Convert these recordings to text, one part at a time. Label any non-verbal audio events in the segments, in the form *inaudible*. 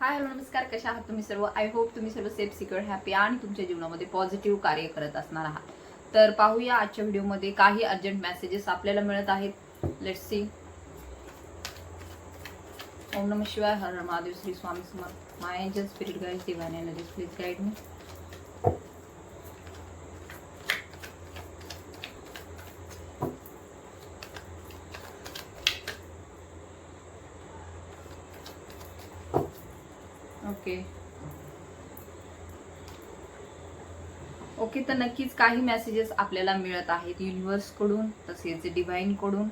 Hi hello नमस्कार. कशा आहात तुम्ही सर्व? आय होप तुम्ही सर्व सेफ सिक्युअर हॅपी आणि तुमच्या जीवनामध्ये पॉझिटिव्ह कार्य करत असणार आहात. तर पाहूया आजच्या व्हिडिओमध्ये काही अर्जंट मेसेजेस आपल्याला मिळत आहेत. लेट सी ओम नम शिवाय. हर Mahadev Shri Swami Samarth. My angel spirit guide divine please guide me okay okay तर नक्कीच काही मेसेजेस आपल्याला मिळत आहेत. युनिव्हर्सकडून तसेच डिवाईनकडून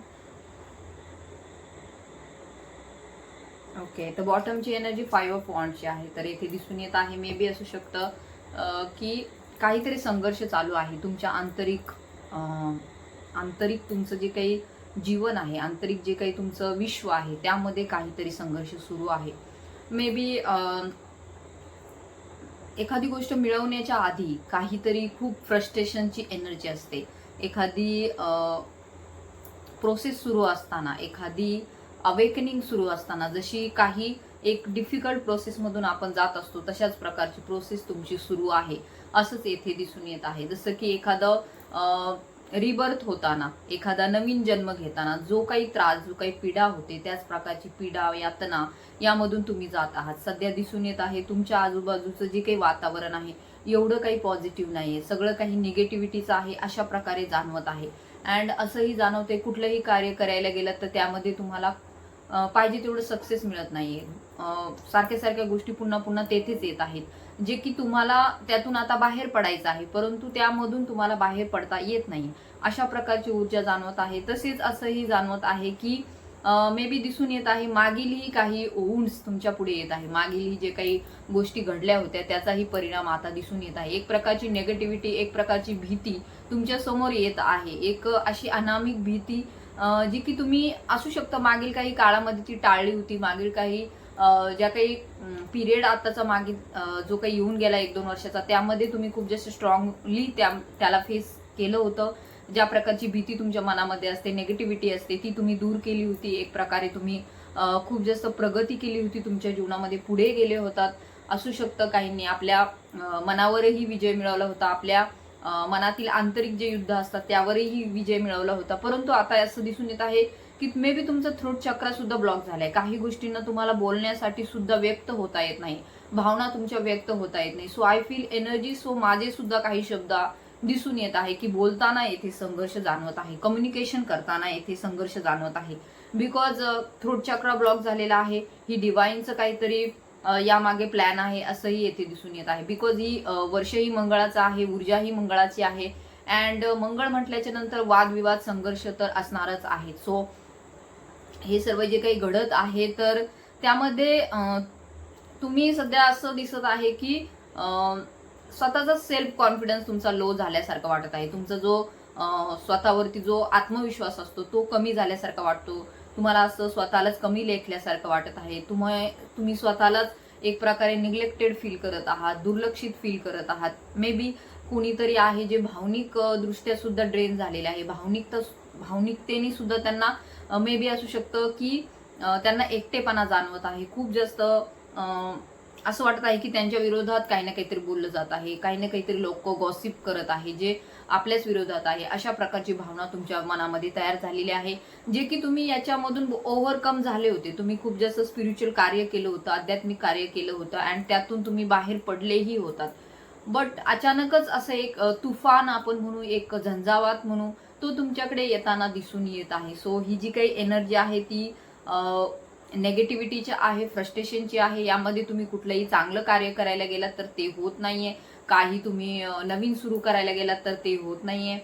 ओके तर बॉटमची एनर्जी फाईव्ह ऑफ वॉन्टची आहे. तर येथे दिसून येत आहे मे बी असू शकतं की काहीतरी संघर्ष चालू आहे. तुमच्या आंतरिक आंतरिक तुमचं जे काही जीवन आहे आंतरिक जे काही तुमचं विश्व आहे त्यामध्ये काहीतरी संघर्ष सुरू आहे. मे बी एखादी गोष्ट मिळवण्याच्या आधी काहीतरी खूप फ्रस्ट्रेशनची एनर्जी असते. एखादी प्रोसेस सुरू असताना एखादी अवेकनिंग सुरू असताना जशी काही एक डिफिकल्ट प्रोसेसमधून आपण जात असतो तशाच प्रकारची प्रोसेस तुमची सुरू आहे. असंच येथे दिसून येत आहे. जसं की एखादं रिबर्थ होताना एखादा नवीन जन्म घेताना जो काही त्रास जो काही पीडा होते त्याच प्रकारची पीडा यातना यामधून तुम्ही जात आहात. सध्या दिसून येत आहे तुमच्या आजूबाजूचं जे काही वातावरण आहे एवढं काही पॉझिटिव्ह नाहीये. सगळं काही निगेटिव्हिटीचं आहे अशा प्रकारे जाणवत आहे. अँड असंही जाणवते कुठलंही कार्य करायला गेलं तर त्यामध्ये तुम्हाला पाहिजे तेवढं सक्सेस मिळत नाहीये. अं, सारख्या सारख्या गोष्टी पुन्हा पुन्हा तेथेच येत आहेत. जे की तुम्हाला त्यातून आता बाहेर पडायचं आहे परंतु त्यामधून तुम्हाला बाहेर पडता येत नाही. अशा प्रकारची ऊर्जा जाणवत आहे. तसेच असंही जाणवत आहे की मे बी दिसून येत आहे मागीलही काही वुंड्स तुमच्यापुढे येत आहे. मागीलही जे काही गोष्टी घडल्या होत्या त्याचाही परिणाम आता दिसून येत आहे. एक प्रकारची नेगेटिव्हिटी एक प्रकारची भीती तुमच्यासमोर येत आहे. एक अशी अनामिक भीती जी की तुम्ही असू शकतं मागील काही काळामध्ये ती टाळली होती मागील काही ज्या काही पिरियड आताचा मागे जो काही येऊन गेला एक दोन वर्षाचा त्यामध्ये तुम्ही खूप जास्त स्ट्रॉंगली त्या त्याला फेस केलं होतं. ज्या प्रकारची भीती तुमच्या मनामध्ये असते नेगेटिव्हिटी असते ती तुम्ही दूर केली होती. एक प्रकारे तुम्ही खूप जास्त प्रगती केली होती तुमच्या जीवनामध्ये पुढे गेले होतात. असू शकतं काहींनी आपल्या मनावरही विजय मिळवला होता. आपल्या मनातील आंतरिक जे युद्ध असतात त्यावरही विजय मिळवला होता. परंतु आता असं दिसून येत आहे की मे बी तुमचं थ्रोट चक्र सुद्धा ब्लॉक झालंय. काही गोष्टींना तुम्हाला बोलण्यासाठी सुद्धा व्यक्त होता येत नाही. भावना तुमच्या व्यक्त होता येत नाही. So I feel energy so माझे सुद्धा काही शब्द दिसून येत आहे की बोलताना येथे संघर्ष जाणवत आहे. कम्युनिकेशन करताना येथे संघर्ष जाणवत आहे. बिकॉज थ्रोट चक्र ब्लॉक झालेला आहे. ही डिवाईनचं काहीतरी यामागे प्लॅन आहे असंही येथे दिसून येत आहे. बिकॉज ही वर्षही वर्ष ही मंगळाचं आहे ऊर्जा ही मंगळाची आहे. अँड मंगळ म्हटल्याच्या नंतर वादविवाद संघर्ष तर असणारच आहे सो हे सर्व जे काही घडत आहे तर त्यामध्ये तुम्ही सध्या असं दिसत आहे की स्वतःचा सेल्फ कॉन्फिडन्स तुमचा लो झाल्यासारखा वाटत आहे. तुमचा जो स्वतःवरती जो आत्मविश्वास असतो तो कमी झाल्यासारखा वाटतो. तुम्हाला असं स्वतःलाच कमी लेखल्यासारखं वाटत आहे. तुम्ही तुम्ही स्वतःलाच एक प्रकारे निग्लेक्टेड फील करत आहात दुर्लक्षित फील करत आहात. मे बी कुणीतरी आहे जे भावनिक दृष्ट्या सुद्धा ड्रेन झालेले आहे. भावनिकता भावनिकतेने सुद्धा त्यांना मे बी असू शकतं की त्यांना एकटेपणा जाणवत आहे. खूप जास्त असं वाटत आहे की त्यांच्या विरोधात काही ना काहीतरी बोललं जात आहे. काही ना काहीतरी लोक गॉसिप करत आहे जे आपल्याच विरोधात आहे. अशा प्रकारची भावना तुमच्या मनामध्ये तयार झालेली आहे जे की तुम्ही याच्यामधून ओव्हरकम झाले होते. तुम्ही खूप जास्त स्पिरिच्युअल कार्य केलं होतं आध्यात्मिक कार्य केलं होतं अँड त्यातून तुम्ही बाहेर पडलेही होतात. बट अचानकच असं एक तुफान आपण म्हणू एक झंझावात म्हणू तो तुमच्याकडे येताना दिसून येत आहे. सो ही जी काही एनर्जी आहे ती नेगेटिव्हिटीची आहे फ्रस्ट्रेशनची आहे यामध्ये तुम्ही कुठलंही चांगलं कार्य करायला गेलात तर ते होत नाहीये. काही तुम्ही नवीन सुरू करायला गेलात तर ते होत नाहीये.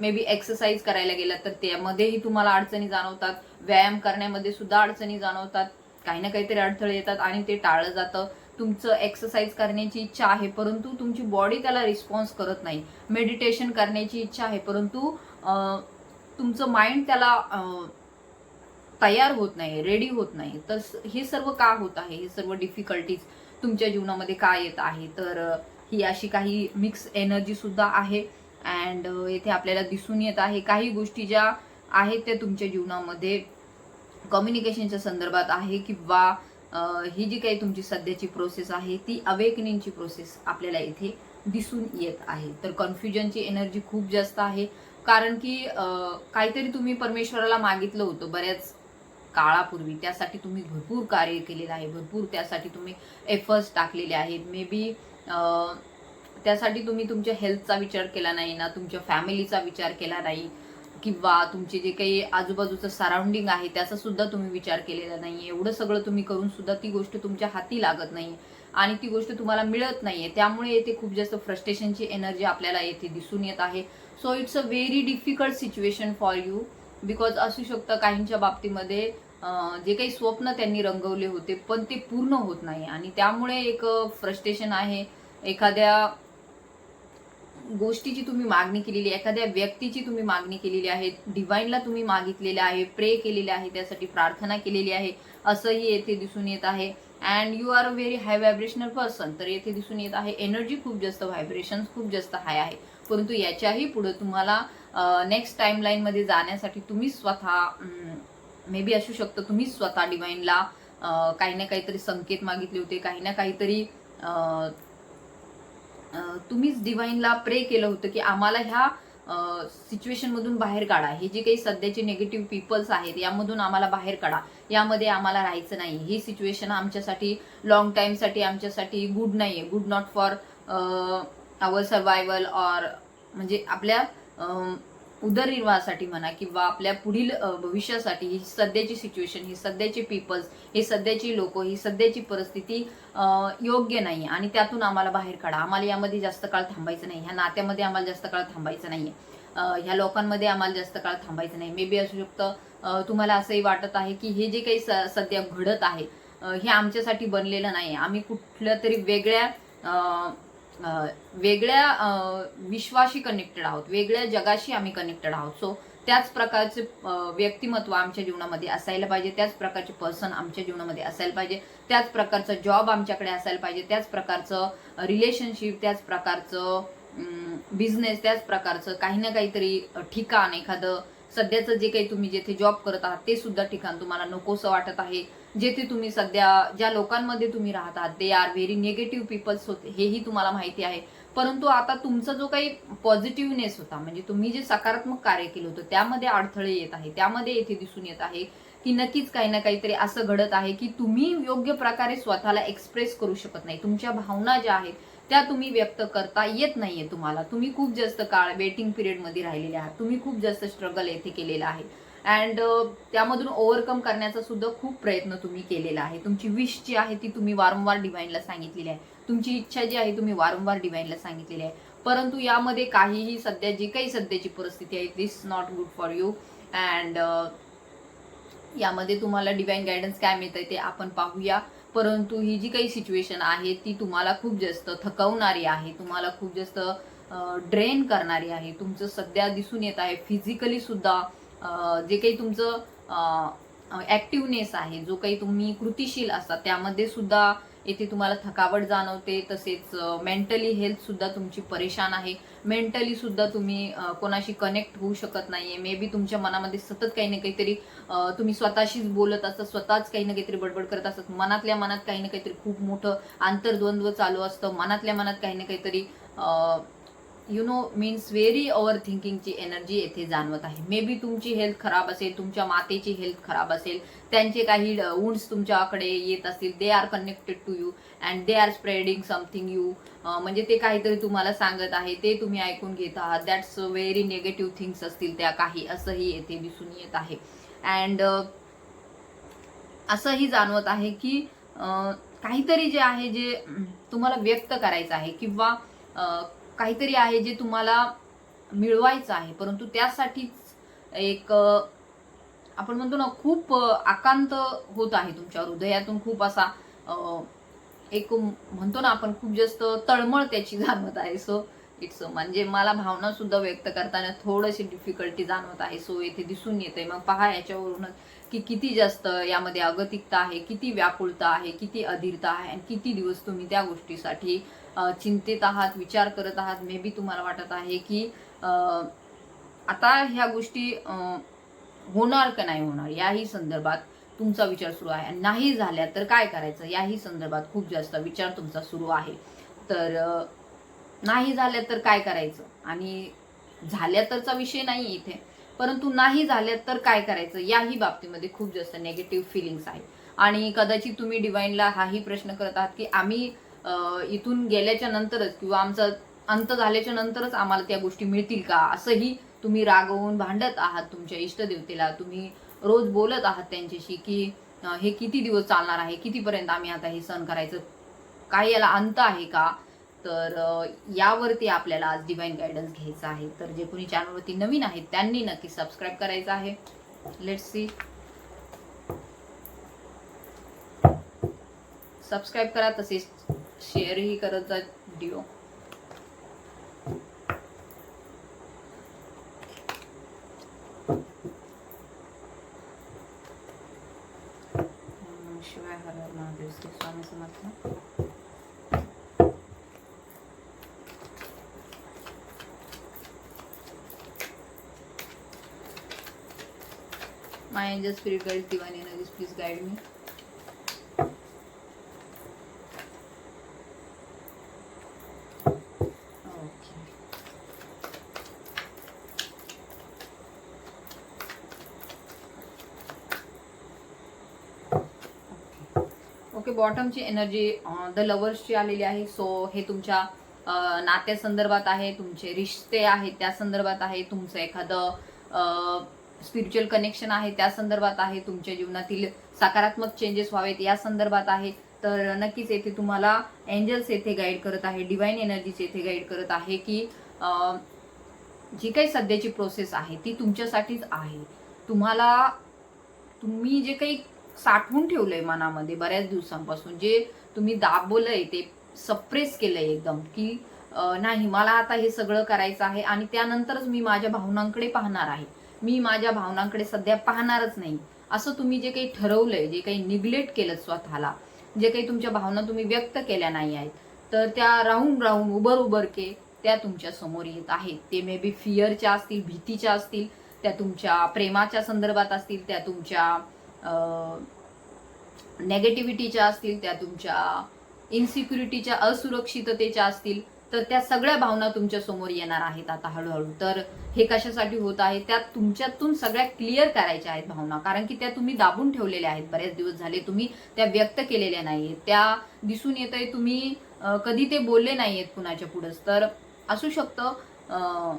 मे बी एक्सरसाइज करायला गेलात तर त्यामध्येही तुम्हाला अडचणी जाणवतात. व्यायाम करण्यामध्ये सुद्धा अडचणी जाणवतात. काही ना काहीतरी अडथळे येतात आणि ते टाळलं जातं. तुमचं एक्सरसाइज करण्याची इच्छा आहे परंतु तुमची बॉडी त्याला रिस्पॉन्स करत नाही. मेडिटेशन करण्याची इच्छा आहे परंतु तुमचं माइंड त्याला तयार होत नाही रेडी होत नाही. तर हे सर्व का होत आहे? हे सर्व डिफिकल्टीज तुमच्या जीवनामध्ये का येत आहे? तर ही अशी काही मिक्स एनर्जी सुद्धा आहे. अँड येथे आपल्याला दिसून येत आहे काही गोष्टी ज्या आहेत त्या तुमच्या जीवनामध्ये कम्युनिकेशनच्या संदर्भात आहे किंवा ही जी काही तुमची सध्याची प्रोसेस आहे ती अवेकनिंगची प्रोसेस आपल्याला इथे दिसून येत आहे. तर कन्फ्युजनची एनर्जी खूप जास्त आहे. कारण की काहीतरी तुम्ही परमेश्वराला मागितलं होतं बऱ्याच काळापूर्वी. त्यासाठी तुम्ही भरपूर कार्य केलेलं आहे. भरपूर त्यासाठी तुम्ही एफर्ट्स टाकलेले आहेत. मे बी त्यासाठी तुम्ही तुमच्या हेल्थचा विचार केला नाही ना तुमच्या फॅमिलीचा विचार केला नाही. किंवा तुमचे जे काही आजूबाजूचं सराउंडिंग आहे त्याचा सुद्धा तुम्ही विचार केलेला नाही एवढं सगळं तुम्ही करून सुद्धा ती गोष्ट तुमच्या हाती लागत नाही आणि ती गोष्ट तुम्हाला मिळत नाहीये. त्यामुळे येथे खूप जास्त फ्रस्ट्रेशनची एनर्जी आपल्याला येथे दिसून येत आहे. So it's a very difficult situation for you because असू शकतं काहींच्या बाबतीमध्ये जे काही स्वप्न त्यांनी रंगवले होते पण ते पूर्ण होत नाही. आणि त्यामुळे एक फ्रस्ट्रेशन आहे. एखाद्या गोष्टीची तुम्ही मागणी केलेली आहे एखाद्या व्यक्तीची तुम्ही मागणी केलेली आहे डिवाईनला तुम्ही मागितलेले आहे प्रे केलेले आहे त्यासाठी प्रार्थना केलेली आहे असंही येथे दिसून येत आहे. And you are a very high vibrational person तर येथे दिसून येत आहे एनर्जी खूप जास्त व्हायब्रेशन खूप जास्त हाय आहे. परंतु याच्याही पुढे तुम्हाला नेक्स्ट टाइम लाईनमध्ये जाण्यासाठी तुम्ही स्वतः मे बी असू शकतं तुम्ही स्वतः डिवाईनला काही ना काहीतरी संकेत मागितले होते काही ना काहीतरी तुम्हीच डिवाईनला प्रे केलं होतं की आम्हाला ह्या सिच्युएशनमधून बाहेर काढा. हे जे काही सध्याचे निगेटिव्ह पीपल्स आहेत यामधून आम्हाला बाहेर काढा. यामध्ये आम्हाला राहायचं नाही. ही सिच्युएशन आमच्यासाठी लॉंग टाइमसाठी आमच्यासाठी गुड नाही आहे good not for our survival or म्हणजे आपल्या उदरनिर्वाहासाठी म्हणा किंवा आपल्या पुढील भविष्यासाठी ही सध्याची सिच्युएशन ही सध्याचे पीपल्स हे सध्याची लोक ही सध्याची परिस्थिती योग्य नाही. आणि त्यातून आम्हाला बाहेर काढा. आम्हाला यामध्ये जास्त काळ थांबायचं नाही. ह्या नात्यामध्ये आम्हाला जास्त काळ थांबायचं नाहीये. ह्या लोकांमध्ये आम्हाला जास्त काळ थांबायचं नाही. मे बी असू शकतं तुम्हाला असंही वाटत आहे की हे जे काही स- सध्या घडत आहे हे आमच्यासाठी बनलेलं नाही. आम्ही कुठल्या तरी वेगळ्या वेगळ्या विश्वाशी कनेक्टेड आहोत. वेगळ्या जगाशी आम्ही कनेक्टेड आहोत. सो त्याच प्रकारचे व्यक्तिमत्व आमच्या जीवनामध्ये असायला पाहिजे. त्याच प्रकारचे पर्सन आमच्या जीवनामध्ये असायला पाहिजे. त्याच प्रकारचं जॉब आमच्याकडे असायला पाहिजे. त्याच प्रकारचं रिलेशनशिप त्याच प्रकारचं बिझनेस त्याच प्रकारचं काही ना काहीतरी ठिकाण एखादं सध्याचं जे काही तुम्ही जेथे जॉब करत आहात ते सुद्धा ठिकाण तुम्हाला नकोसं वाटत आहे. जेथे तुम्ही सध्या ज्या लोकांमध्ये तुम्ही राहतात they are very negative peoples होते हेही तुम्हाला माहिती आहे. परंतु आता तुमचा जो काही पॉझिटिव्हनेस होता म्हणजे तुम्ही जे सकारात्मक कार्य केलं होतं त्यामध्ये अडथळे येत आहे त्यामध्ये येथे दिसून येत आहे की नक्कीच काही ना काहीतरी असं घडत आहे की तुम्ही योग्य प्रकारे स्वतःला एक्सप्रेस करू शकत नाही. तुमच्या भावना ज्या आहेत त्या तुम्ही व्यक्त करता येत नाहीये तुम्हाला. तुम्ही खूप जास्त काळ वेटिंग पिरियडमध्ये राहिलेले आहात. तुम्ही खूप जास्त स्ट्रगल येथे केलेला आहे. अँड uh, त्यामधून ओव्हरकम करण्याचा सुद्धा खूप प्रयत्न तुम्ही केलेला आहे. तुमची विश जी आहे ती तुम्ही वारंवार डिवाईनला सांगितलेली आहे. तुमची इच्छा जी आहे तुम्ही वारंवार डिवाईनला सांगितलेली आहे. परंतु यामध्ये काहीही सध्या जी काही सध्याची परिस्थिती आहे this not good for you and यामध्ये तुम्हाला डिवाईन गायडन्स काय मिळत आहे ते आपण पाहूया. परंतु ही जी काही सिच्युएशन आहे ती तुम्हाला खूप जास्त थकवणारी आहे. तुम्हाला खूप जास्त uh, ड्रेन करणारी आहे. तुमचं सध्या दिसून येत आहे. फिजिकली सुद्धा जे काही तुमचं ऍक्टिव्हनेस आहे जो काही तुम्ही कृतिशील असता त्यामध्ये सुद्धा येथे तुम्हाला थकावट जाणवते तसेच मेंटली हेल्थ सुद्धा तुमची परेशान आहे. मेंटली सुद्धा तुम्ही कोणाशी कनेक्ट होऊ शकत नाहीये. मे बी तुमच्या मनामध्ये सतत काही ना काहीतरी तुम्ही स्वतःशीच बोलत असता स्वतःच काही ना काहीतरी बडबड करत असतात. मनातल्या मनात काही ना काहीतरी खूप मोठं आंतरद्वंद्व चालू असतं. मनातल्या मनात काही ना काहीतरी you know means very over थिंकिंगची energy येथे जाणवत आहे. मे बी तुमची हेल्थ खराब असेल तुमच्या मातेची हेल्थ खराब असेल त्यांचे काही वुंड्स तुमच्याकडे येत असतील they are connected to you and they are spreading something you म्हणजे ते काहीतरी तुम्हाला सांगत आहे ते तुम्ही ऐकून घेत आहात. दॅट्स व्हेरी निगेटिव्ह थिंग्स असतील त्या काही असंही येथे दिसून येत आहे. अँड असंही जाणवत आहे की काहीतरी जे आहे जे तुम्हाला व्यक्त करायचं आहे किंवा काहीतरी आहे जे तुम्हाला मिळवायचं आहे. परंतु त्यासाठीच एक आपण म्हणतो ना खूप आकांत होत आहे तुमच्या हृदयातून खूप असा एक म्हणतो ना आपण खूप जास्त तळमळ त्याची *laughs* जाणवत आहे. सो इट्स म्हणजे मला भावना सुद्धा व्यक्त करताना थोडीशी डिफिकल्टी जाणवत आहे. सो येथे दिसून येते मग पहा याच्यावरूनच की किती जास्त यामध्ये अगतिकता आहे किती व्याकुळता आहे किती अधीरता आहे आणि किती दिवस तुम्ही त्या गोष्टीसाठी चिंतेत आहात विचार करत आहात मे बी तुम्हाला वाटत आहे की आता ह्या गोष्टी होणार का नाही होणार? याही संदर्भात तुमचा विचार सुरू आहे. आणि नाही झाल्या तर काय करायचं? याही संदर्भात खूप जास्त विचार तुमचा सुरू आहे. तर नाही झाल्या तर काय करायचं? आणि झाल्या तरचा विषय नाही इथे. परंतु नाही झाल्या तर काय करायचं? याही बाबतीमध्ये खूप जास्त नेगेटिव्ह फिलिंग्स आहे आणि कदाचित तुम्ही डिवाईनला हाही प्रश्न करत आहात की आम्ही इथून गेल्याच्या नंतरच किंवा आमचा अंत झाल्याच्या नंतरच आम्हाला त्या गोष्टी मिळतील का? असंही तुम्ही रागवून भांडत आहात तुमच्या इष्टदेवतेला. तुम्ही रोज बोलत आहात त्यांच्याशी की हे किती दिवस चालणार आहे? कितीपर्यंत आम्ही आता हे सहन करायचं? काय याला अंत आहे का? तर यावरती आपल्याला आज डिवाईन गायडन्स घ्यायचा आहे. तर जे कोणी चॅनलवरती नवीन आहेत त्यांनी नक्की सबस्क्राईब करायचं आहे. लेट सी सबस्क्राईब करा तसेच शेअर ही करत जा व्हिडिओ शिवाय Harhar Mahadev my angel spirit guide divine नदीज please guide me बॉटमची एनर्जी द लवर्सची आलेली आहे. सो हे तुमच्या नात्या नात्यासंदर्भात आहे तुमचे रिश्ते आहेत त्या संदर्भात आहे तुमचं एखादं स्पिरिच्युअल कनेक्शन आहे त्या संदर्भात आहे तुमच्या जीवनातील सकारात्मक चेंजेस व्हावेत या संदर्भात आहे. तर नक्कीच येथे तुम्हाला एंजल्स येथे गाईड करत आहे डिवाईन एनर्जीज येथे गाईड करत आहे की जी काही सध्याची प्रोसेस आहे ती तुमच्यासाठीच आहे. तुम्हाला तुम्ही जे काही साठवून ठेवलंय मनामध्ये बऱ्याच दिवसांपासून. जे तुम्ही दाबवलंय ते सप्रेस केलंय एकदम की नाही मला आता हे सगळं करायचं आहे आणि त्यानंतरच मी माझ्या भावनांकडे पाहणार आहे. मी माझ्या भावनांकडे सध्या पाहणारच नाही. असं तुम्ही जे काही ठरवलंय जे काही निग्लेक्ट केलं स्वतःला जे काही तुमच्या भावना तुम्ही व्यक्त केल्या नाही आहेत तर त्या राहून राहून उबर उबर के त्या तुमच्यासमोर येत आहेत. ते मे बी फिअरच्या असतील भीतीच्या असतील त्या तुमच्या प्रेमाच्या संदर्भात असतील त्या तुमच्या नेगेटिव्हिटीच्या असतील त्या तुमच्या इन्सिक्युरिटीच्या असुरक्षिततेच्या असतील तर त्या सगळ्या भावना तुमच्यासमोर येणार आहेत आता हळूहळू. तर हे कशासाठी होत आहे? त्या तुमच्यातून सगळ्या क्लिअर करायच्या आहेत भावना. कारण की त्या तुम्ही दाबून ठेवलेल्या आहेत. बरेच दिवस झाले तुम्ही त्या व्यक्त केलेल्या नाहीयेत. त्या दिसून येत आहे तुम्ही कधी ते बोलले नाही आहेत कुणाच्या पुढंच. तर असू शकतं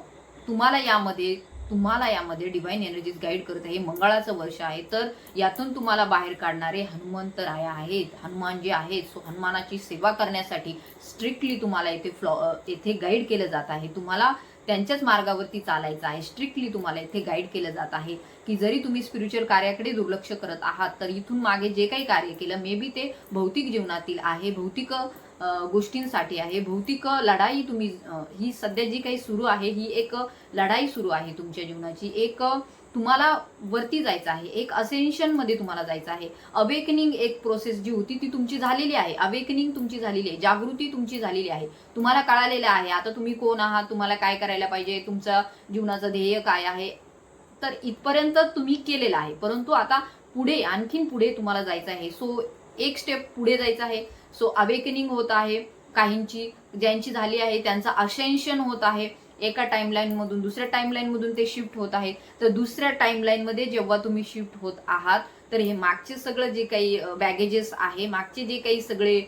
तुम्हाला यामध्ये तुम्हाला यामध्ये डिवाईन एनर्जीज गाईड करत आहे हे मंगळाचं वर्ष आहे तर यातून तुम्हाला बाहेर काढणारे हनुमंत राय आहेत. हनुमान जे आहेत सो हनुमानाची सेवा करण्यासाठी स्ट्रिक्टली तुम्हाला इथे फ्लॉ येथे गाईड केलं जात आहे. तुम्हाला त्यांच्याच मार्गावरती चालायचं आहे. स्ट्रिक्टली तुम्हाला इथे गाईड केलं जात आहे की जरी तुम्ही स्पिरिच्युअल कार्याकडे दुर्लक्ष करत आहात तर इथून मागे जे काही कार्य केलं मे बी ते भौतिक जीवनातील आहे. भौतिक गोष्टींसाठी आहे. भौतिक लढाई तुम्ही ही सध्या जी काही सुरू आहे ही एक लढाई सुरू आहे तुमच्या जीवनाची. एक तुम्हाला वरती जायचं आहे. एक असेन्शनमध्ये तुम्हाला जायचं आहे. अवेकनिंग एक प्रोसेस जी होती ती तुमची झालेली आहे. अवेकनिंग तुमची झालेली आहे. जागृती तुमची झालेली आहे. तुम्हाला कळालेलं आहे. आता तुम्ही कोण आहात? तुम्हाला काय करायला पाहिजे? तुमचं जीवनाचं ध्येय काय आहे? तर इथपर्यंत तुम्ही केलेलं आहे. परंतु आता पुढे आणखीन पुढे तुम्हाला जायचं आहे. सो एक स्टेप पुढे जायचं आहे. सो अवेकनिंग होत आहे. काहींची ज्यांची झाली आहे त्यांचं असेन्शन होत आहे. एका टाइमलाईन मधून दुसऱ्या टाइमलाईन मधून ते शिफ्ट होत आहेत. तर दुसऱ्या टाइमलाईनमध्ये जेव्हा तुम्ही शिफ्ट होत आहात तर हे मागचे सगळं जे काही बॅगेजेस आहे मागचे जे काही सगळे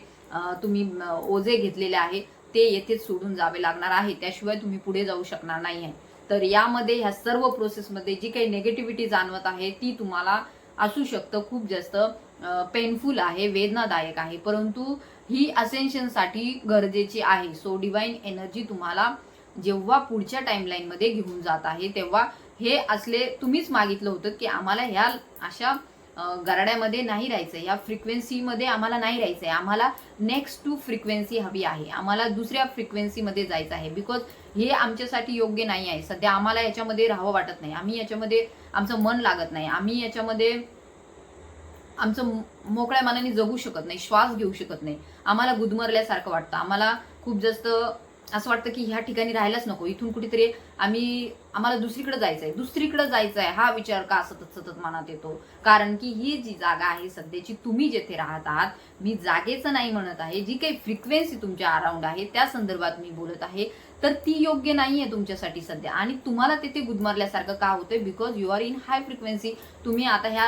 तुम्ही ओझे घेतलेले आहे ते येथेच सोडून जावे लागणार आहे. त्याशिवाय तुम्ही पुढे जाऊ शकणार नाही आहे तर यामध्ये ह्या सर्व प्रोसेसमध्ये जी काही नेगेटिव्हिटी जाणवत आहे ती तुम्हाला असू शकतं खूप जास्त. पेनफुल आहे वेदनादायक आहे. परंतु ही असेन्शनसाठी गरजेची आहे. सो डिवाईन एनर्जी तुम्हाला जेव्हा पुढच्या टाईमलाईनमध्ये घेऊन जात आहे तेव्हा हे असले तुम्हीच मागितलं होतं की आम्हाला ह्या अशा गराड्यामध्ये नाही राहायचं ह्या फ्रिक्वेन्सीमध्ये आम्हाला नाही राहायचं आहे आम्हाला नेक्स्ट टू फ्रिक्वेन्सी हवी आहे. आम्हाला दुसऱ्या फ्रिक्वेन्सीमध्ये जायचं आहे. बिकॉज हे आमच्यासाठी योग्य नाही आहे. सध्या आम्हाला याच्यामध्ये राहावं वाटत नाही. आम्ही याच्यामध्ये आमचं मन लागत नाही. आम्ही याच्यामध्ये आमचं मो- मोकळ्या मनाने जगू शकत नाही श्वास घेऊ शकत नाही. आम्हाला गुदमरल्यासारखं वाटतं. आम्हाला खूप जास्त असं वाटतं की ह्या ठिकाणी राहायलाच नको. इथून कुठेतरी आम्ही आम्हाला दुसरीकडे जायचं आहे दुसरीकडे जायचं आहे हा विचार का सतत सतत मनात येतो? कारण की ही जी जागा आहे सध्याची तुम्ही जेथे राहत आहात मी जागेचं नाही म्हणत आहे. जी काही फ्रिक्वेन्सी तुमच्या अराउंड आहे त्या संदर्भात मी बोलत आहे. तर ती योग्य नाही आहे तुमच्यासाठी सध्या. आणि तुम्हाला तिथे गुदमरल्यासारखं का होतंय? Because you are in high frequency तुम्ही आता ह्या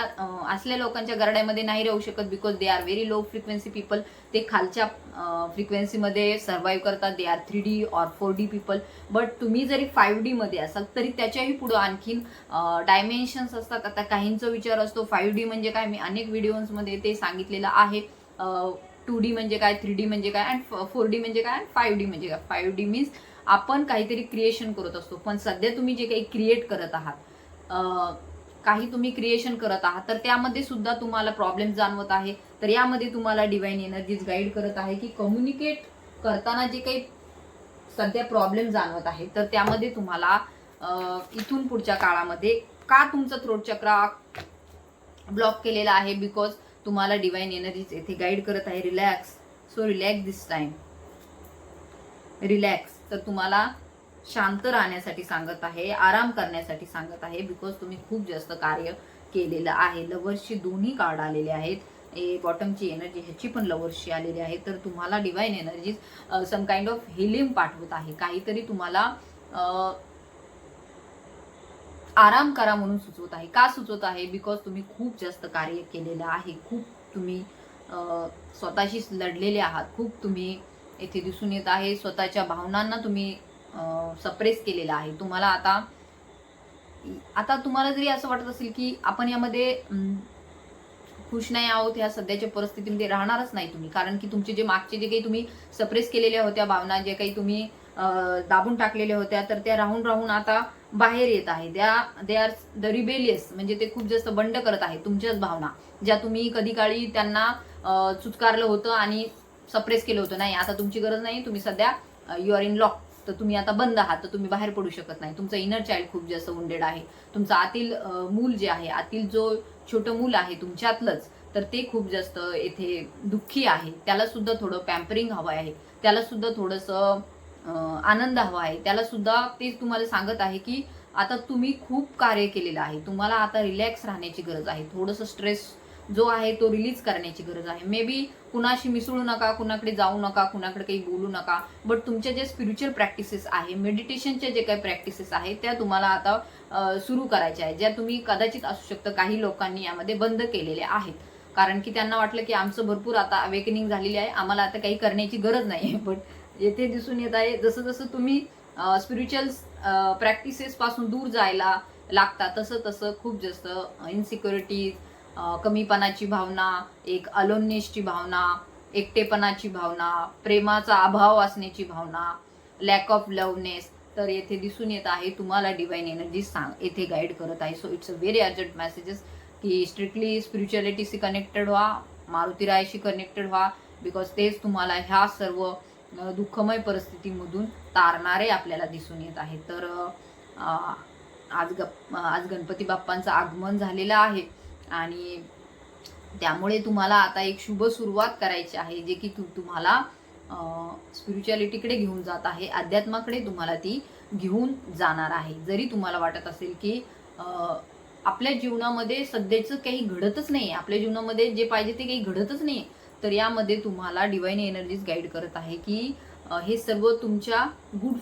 असल्या लोकांच्या गरड्यामध्ये नाही राहू शकत because they are very low frequency people ते खालच्या फ्रिक्वेन्सीमध्ये सर्व्हाइव्ह करतात. They are three D or four D people but तुम्ही जरी फाईव्ह डी मध्ये असाल तरी त्याच्याही पुढं आणखीन डायमेन्शन्स असतात. आता काहींचा विचार असतो फाईव्ह डी म्हणजे काय? मी अनेक व्हिडिओन्समध्ये ते सांगितलेलं आहे. टू डी म्हणजे काय? थ्री डी म्हणजे काय? अँड फोर डी म्हणजे काय? फाईव्ह डी म्हणजे काय? फाईव्ह डी मीन्स आपण काहीतरी क्रिएशन करत असतो. पण सध्या तुम्ही जे काही क्रिएट करत आहात काही तुम्ही क्रिएशन करत आहात तर त्यामध्ये सुद्धा तुम्हाला प्रॉब्लेम जाणवत आहे. तर यामध्ये तुम्हाला डिवाईन एनर्जीज गाईड करत आहे की कम्युनिकेट करताना जे काही सध्या प्रॉब्लेम जाणवत आहे तर त्यामध्ये तुम्हाला इथून पुढच्या काळामध्ये का तुमचं थ्रोट चक्र ब्लॉक केलेला आहे? बिकॉज तुम्हाला डिवाईन एनर्जीज येथे गाईड करत आहे. Relax so relax this time relax तर तुम्हाला शांत राहण्यासाठी सांगत आहे आराम करण्यासाठी सांगत आहे बिकॉज तुम्ही खूप जास्त कार्य केलेलं आहे. लवर्सची दोन्ही कार्ड आलेले आहेत. ए बॉटमची एनर्जी ह्याची पण लवर्सची आलेली आहे. तर तुम्हाला divine energies some kind of healing पाठवत आहे. काहीतरी तुम्हाला आराम करा म्हणून सुचवत आहे. का सुचवत आहे? बिकॉज तुम्ही खूप जास्त कार्य केलेलं आहे. खूप तुम्ही स्वतःशीच लढलेले आहात. खूप तुम्ही येथे दिसून येत आहे. स्वतःच्या भावनांना तुम्ही सप्रेस केलेलं आहे. तुम्हाला आता आता तुम्हाला जरी असं वाटत असेल की आपण यामध्ये खुश नाही आहोत ह्या सध्याच्या परिस्थितीमध्ये राहणारच नाही तुम्ही. कारण की तुमचे जे मागचे जे काही तुम्ही सप्रेस केलेल्या होत्या भावना जे काही तुम्ही दाबून टाकलेल्या होत्या तर त्या राहून राहून आता बाहेर येत आहे द्या दे आर द रिबेलियस म्हणजे ते खूप जास्त बंड करत आहे तुमच्याच भावना. ज्या तुम्ही कधी काळी त्यांना चुटकारलं होतं आणि सप्रेस केलं होतं. नाही आता तुमची गरज नाही तुम्ही सध्या यू आर इन लॉक तर तुम्ही आता बंद आहात तर तुम्ही बाहेर पडू शकत नाही. तुमचं इनर चाइल्ड खूप जास्त वुंडेड आहे. तुमचं आतील मूल जे आहे आतील जो छोटं मूल आहे तुमच्यातलंच तर ते खूप जास्त येथे दुःखी आहे. त्याला सुद्धा थोडं पॅम्परिंग हवं आहे. त्याला सुद्धा थोडंसं आनंद हवा आहे. त्याला सुद्धा ते तुम्हाला सांगत आहे की आता तुम्ही खूप कार्य केलेलं आहे. तुम्हाला आता रिलॅक्स राहण्याची गरज आहे. थोडंसं स्ट्रेस जो आहे तो रिलीज करण्याची गरज आहे. मे बी कुणाशी मिसळू नका कुणाकडे जाऊ नका कुणाकडे काही बोलू नका बट तुमच्या जे स्पिरिच्युअल प्रॅक्टिसेस आहे मेडिटेशनचे जे काही प्रॅक्टिसेस आहेत त्या तुम्हाला आता सुरू करायच्या आहेत ज्या तुम्ही कदाचित असू शकतं काही लोकांनी यामध्ये बंद केलेल्या आहेत. कारण की त्यांना वाटलं की आमचं भरपूर आता अवेकनिंग झालेली आहे आम्हाला आता काही करण्याची गरज नाही बट येथे दिसून येत आहे जसं जसं तुम्ही स्पिरिच्युअल प्रॅक्टिसेसपासून दूर जायला लागता तसं तसं खूप जास्त इनसिक्युरिटीज कमीपणाची भावना एक अलोननेसची भावना एकटेपणाची भावना प्रेमाचा अभाव असण्याची भावना लॅक ऑफ लवनेस तर येथे दिसून येत आहे तुम्हाला डिवाईन एनर्जी सांग येथे गाईड करत आहे. So it's a very urgent messages की स्ट्रिक्टली स्पिरिच्युअलिटीशी कनेक्टेड व्हा मारुतीरायशी कनेक्टेड व्हा बिकॉज तेच तुम्हाला ह्या सर्व दुःखमय परिस्थितीमधून तारणारे आपल्याला दिसून येत आहे. तर आज गप आज गणपती बाप्पांचं आगमन झालेलं आहे. आणि त्यामुळे तुम्हाला आता एक शुभ सुरुवात करायची आहे जे की तू तुम्हाला स्पिरिच्युअलिटीकडे घेऊन जात आहे. अध्यात्माकडे तुम्हाला ती घेऊन जाणार आहे. जरी तुम्हाला वाटत असेल की आपल्या जीवनामध्ये सध्याचं काही घडतच नाही आपल्या जीवनामध्ये जे पाहिजे ते काही घडतच नाही तर यामध्ये तुम्हाला डिवाईन एनर्जीज गाईड करत आहे की हे सर्व तुमच्या गुड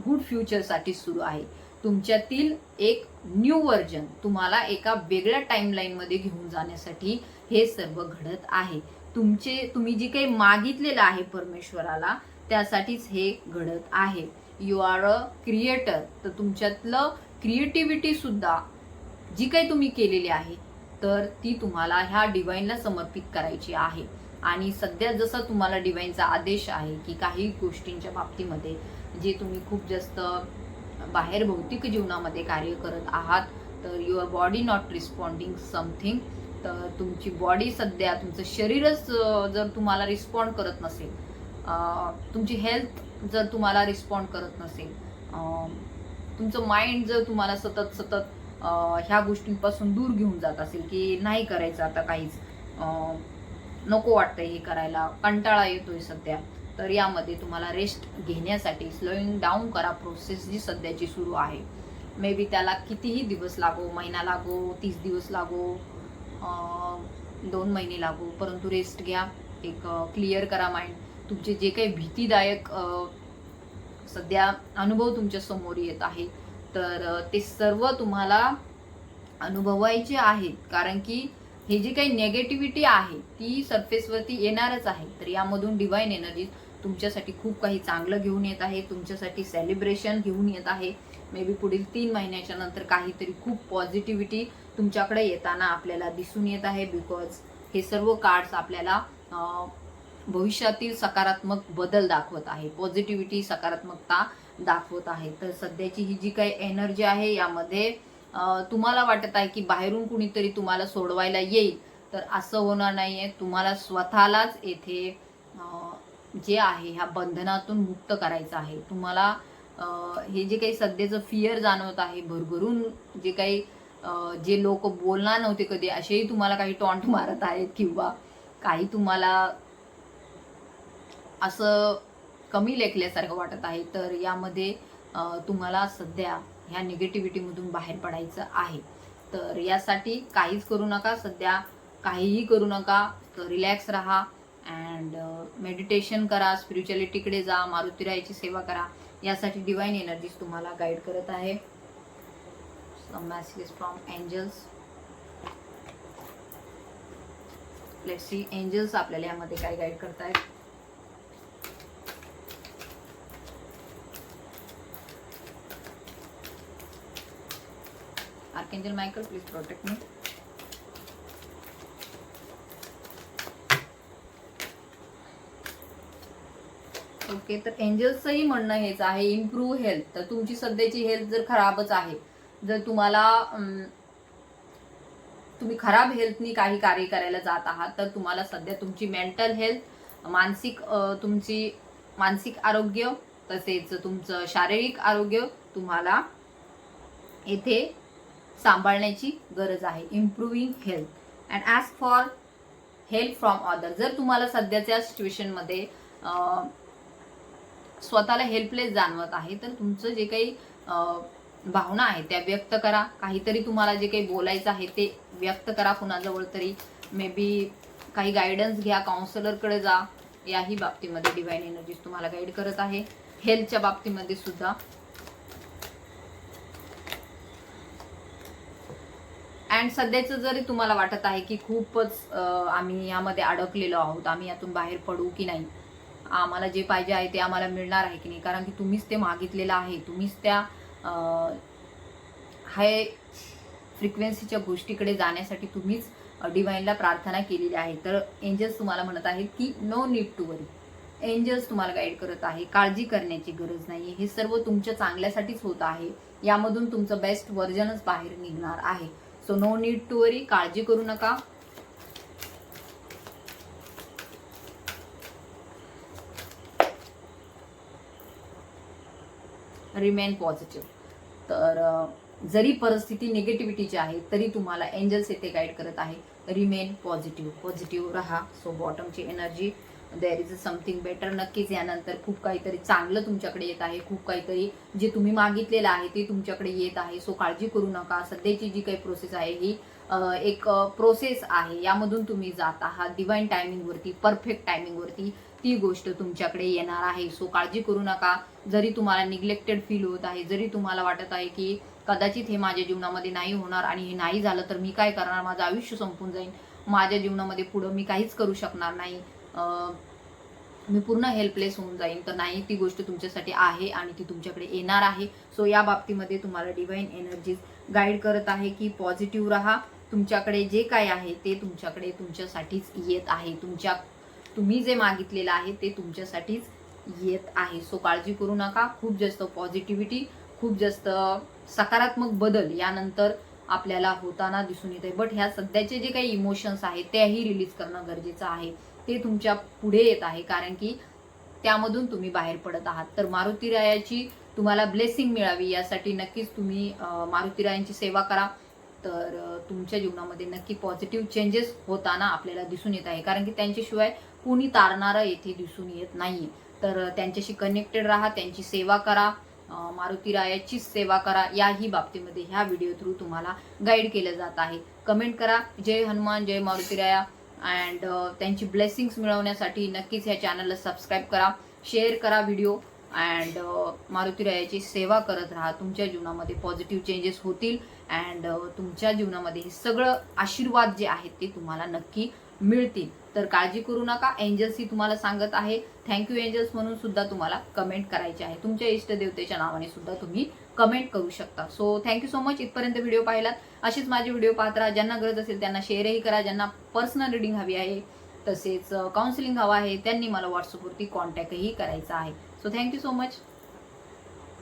गुड फ्युचरसाठी सुरू आहे. तुमच्यातील एक न्यू वर्जन तुम्हाला एका वेगळ्या टाईमलाईनमध्ये घेऊन जाण्यासाठी हे सर्व घडत आहे. तुमचे तुम्ही जे काही मागितलेलं आहे परमेश्वराला त्यासाठीच हे घडत आहे. यू आर अ क्रिएटर तर तुमच्यातलं क्रिएटिव्हिटी सुद्धा जी काही तुम्ही केलेली आहे तर ती तुम्हाला ह्या डिवाईनला समर्पित करायची आहे. आणि सध्या जसं तुम्हाला डिवाईनचा आदेश आहे की काही गोष्टींच्या बाबतीमध्ये जे तुम्ही खूप जास्त बाहेर भौतिक जीवनामध्ये कार्य करत आहात तर your body not responding something तर तुमची बॉडी सध्या तुमचं शरीरच जर तुम्हाला रिस्पॉन्ड करत नसेल तुमची हेल्थ जर तुम्हाला रिस्पॉन्ड करत नसेल तुमचं माइंड जर तुम्हाला सतत सतत ह्या गोष्टींपासून दूर घेऊन जात असेल की नाही करायचं आता काहीच नको वाटतं हे करायला कंटाळा येतोय सध्या. तर यामध्ये तुम्हाला रेस्ट घेण्यासाठी स्लोईंग डाऊन करा प्रोसेस जी सध्याची सुरू आहे. मे बी त्याला कितीही दिवस लागो महिना लागो तीस दिवस लागो दोन महिने लागो परंतु रेस्ट घ्या. एक क्लिअर करा माइंड तुमचे जे काही भीतीदायक सध्या अनुभव तुमच्यासमोर येत आहे तर ते सर्व तुम्हाला अनुभवायचे आहेत. कारण की हे जी काही नेगेटिव्हिटी आहे ती सरफेसवरती येणारच आहे. तर यामधून डिवाईन एनर्जी तुमच्यासाठी खूप काही चांगलं घेऊन येत आहे तुमच्यासाठी सेलिब्रेशन घेऊन येत आहे. मे बी पुढील तीन महिन्याच्या नंतर काहीतरी खूप पॉझिटिव्हिटी तुमच्याकडे येताना आपल्याला दिसून येत आहे बिकॉज हे सर्व कार्ड्स आपल्याला भविष्यातील सकारात्मक बदल दाखवत आहे. पॉझिटिव्हिटी सकारात्मकता दाखवत आहे. तर सध्याची ही जी काही एनर्जी आहे यामध्ये तुम्हाला वाटत आहे की बाहेरून कुणीतरी तुम्हाला सोडवायला येईल. तर असं होणार नाही आहे तुम्हाला स्वतःलाच येथे जे आहे ह्या बंधनातून मुक्त करायचं आहे. तुम्हाला हे जे काही सध्याचं फिअर जाणवत आहे भरभरून जे काही जे लोक बोलणार नव्हते कधी असेही तुम्हाला काही टॉन्ट मारत आहेत किंवा काही तुम्हाला असं कमी लेखल्यासारखं वाटत आहे तर यामध्ये तुम्हाला सध्या ह्या निगेटिव्हिटीमधून बाहेर पडायचं आहे. तर यासाठी काहीच करू नका सध्या काहीही करू नका रिलॅक्स राहा. अँड मेडिटेशन uh, करा स्पिरिच्युअलिटीकडे जा मारुतीरायची सेवा करा. यासाठी डिवाईन एनर्जीज तुम्हाला गाईड करत आहे. Message from angels let see angels आपल्याला यामध्ये काय गाईड करतायत? Archangel Michael please protect me okay तर एंजल्सचंही म्हणणं हेच आहे इम्प्रूव्ह हेल्थ तर तुमची सध्याची हेल्थ जर खराबच आहे जर तुम्हाला तुम्ही खराब हेल्थनी काही कार्य करायला जात आहात तर तुम्हाला सध्या तुमची मेंटल हेल्थ मानसिक तुमची मानसिक आरोग्य तसेच तुमचं शारीरिक आरोग्य तुम्हाला येथे सांभाळण्याची गरज आहे. Improving health and as for help from other जर तुम्हाला सध्याच्या सिच्युएशनमध्ये स्वतःला हेल्पलेस जाणवत आहे तर तुमचं जे काही भावना आहे त्या व्यक्त करा. काहीतरी तुम्हाला जे काही बोलायचं आहे ते व्यक्त करा कुणाजवळ तरी. मे बी काही गायडन्स घ्या काउन्सिलरकडे जा. याही बाबतीमध्ये डिवाईन एनर्जीज तुम्हाला गाईड करत आहे. हेल्थच्या बाबतीमध्ये सुद्धा. अँड सध्याचं जरी तुम्हाला वाटत आहे की खूपच आम्ही यामध्ये अडकलेलो आहोत आम्ही यातून बाहेर पडू की नाही आम्हाला जे पाहिजे आहे ते आम्हाला मिळणार आहे की नाही? कारण की तुम्हीच ते मागितलेलं आहे. तुम्हीच त्या हाय फ्रिक्वेन्सीच्या गोष्टीकडे जाण्यासाठी तुम्हीच डिवाईनला प्रार्थना केलेली आहे. तर एंजल्स तुम्हाला म्हणत आहेत की no need to worry angels तुम्हाला गाईड करत आहे. काळजी करण्याची गरज नाही हे सर्व तुमच्या चांगल्यासाठीच होत आहे. यामधून तुमचं बेस्ट व्हर्जनच बाहेर निघणार आहे. So no need to worry काळजी करू नका. रिमेन पॉझिटिव्ह तर जरी परिस्थिती निगेटिव्हिटीची आहे तरी तुम्हाला एंजल्स येथे गाईड करत आहे. रिमेन पॉझिटिव्ह पॉझिटिव्ह राहा. So बॉटमची energy there is a something better नक्कीच यानंतर खूप काहीतरी चांगलं तुमच्याकडे येत आहे. खूप काहीतरी जे तुम्ही मागितलेलं आहे ते तुमच्याकडे येत आहे. सो काळजी करू नका. सध्याची जी काही प्रोसेस आहे ही एक प्रोसेस आहे. यामधून तुम्ही जात आहात. डिवाईन टायमिंगवरती परफेक्ट टायमिंगवरती ती गोष्ट तुमच्याकडे येणार आहे. सो काळजी करू नका. जरी तुम्हाला निग्लेक्टेड फील होत आहे जरी तुम्हाला वाटत आहे की कदाचित हे माझ्या जीवनामध्ये नाही होणार आणि हे नाही झालं तर मी काय करणार? माझं आयुष्य संपून जाईल माझ्या जीवनामध्ये पुढं मी काहीच करू शकणार नाही. मी पूर्ण हेल्पलेस होऊन जाईन. तर नाही ती गोष्ट तुमच्यासाठी आहे आणि ती तुमच्याकडे येणार आहे. सो या बाबतीमध्ये तुम्हाला डिवाईन एनर्जीज गाईड करत आहे की पॉझिटिव्ह राहा. तुमच्याकडे जे काय आहे ते तुमच्याकडे तुमच्यासाठीच येत आहे. तुमच्या तुम्ही जे मागितलेलं आहे ते तुमच्यासाठीच येत आहे. सो काळजी करू नका. खूप जास्त पॉझिटिव्हिटी खूप जास्त सकारात्मक बदल यानंतर आपल्याला होताना दिसून येत आहे बट ह्या सध्याचे जे काही इमोशन्स आहेत त्याही रिलीज करणं गरजेचं आहे. ते तुमच्यापुढे येत आहे. कारण की त्यामधून तुम्ही बाहेर पडत आहात. तर मारुतीरायाची तुम्हाला ब्लेसिंग मिळावी यासाठी नक्कीच तुम्ही मारुतीरायांची सेवा करा. तर तुमच्या जीवनामध्ये नक्की पॉझिटिव्ह चेंजेस होताना आपल्याला दिसून येत आहे. कारण की त्यांच्याशिवाय कुणी तारणारा येथे दिसून येत नाही तर त्यांच्याशी कनेक्टेड राहा त्यांची सेवा करा मारुती रायाचीच सेवा करा याही बाबतीमध्ये ह्या व्हिडिओ थ्रू तुम्हाला गाईड केलं जात आहे. कमेंट करा जय हनुमान जय मारुती राया. अँड त्यांची ब्लेसिंग्स मिळवण्यासाठी नक्कीच ह्या चॅनलला सबस्क्राईब करा शेअर करा व्हिडिओ अँड मारुती रायाची सेवा करत राहा. तुमच्या जीवनामध्ये पॉझिटिव्ह चेंजेस होतील. अँड तुमच्या जीवनामध्ये हे सगळं आशीर्वाद जे आहेत ते तुम्हाला नक्की मिळतील. तर काळजी करू नका. एंजल्स ही तुम्हाला सांगत आहे. थँक्यू एंजल्स म्हणून सुद्धा तुम्हाला कमेंट करायचे आहे. तुमच्या इष्टदेवतेच्या नावाने सुद्धा तुम्ही कमेंट करू शकता. So thank you so much इथपर्यंत व्हिडिओ पाहिलात. असेच माझे व्हिडिओ पाहत राहा. ज्यांना गरज असेल त्यांना शेअरही करा. ज्यांना पर्सनल रिडिंग हवी आहे तसेच काउन्सिलिंग हवं आहे त्यांनी मला व्हॉट्सअपवरती कॉन्टॅक्टही करायचा आहे. So thank you so much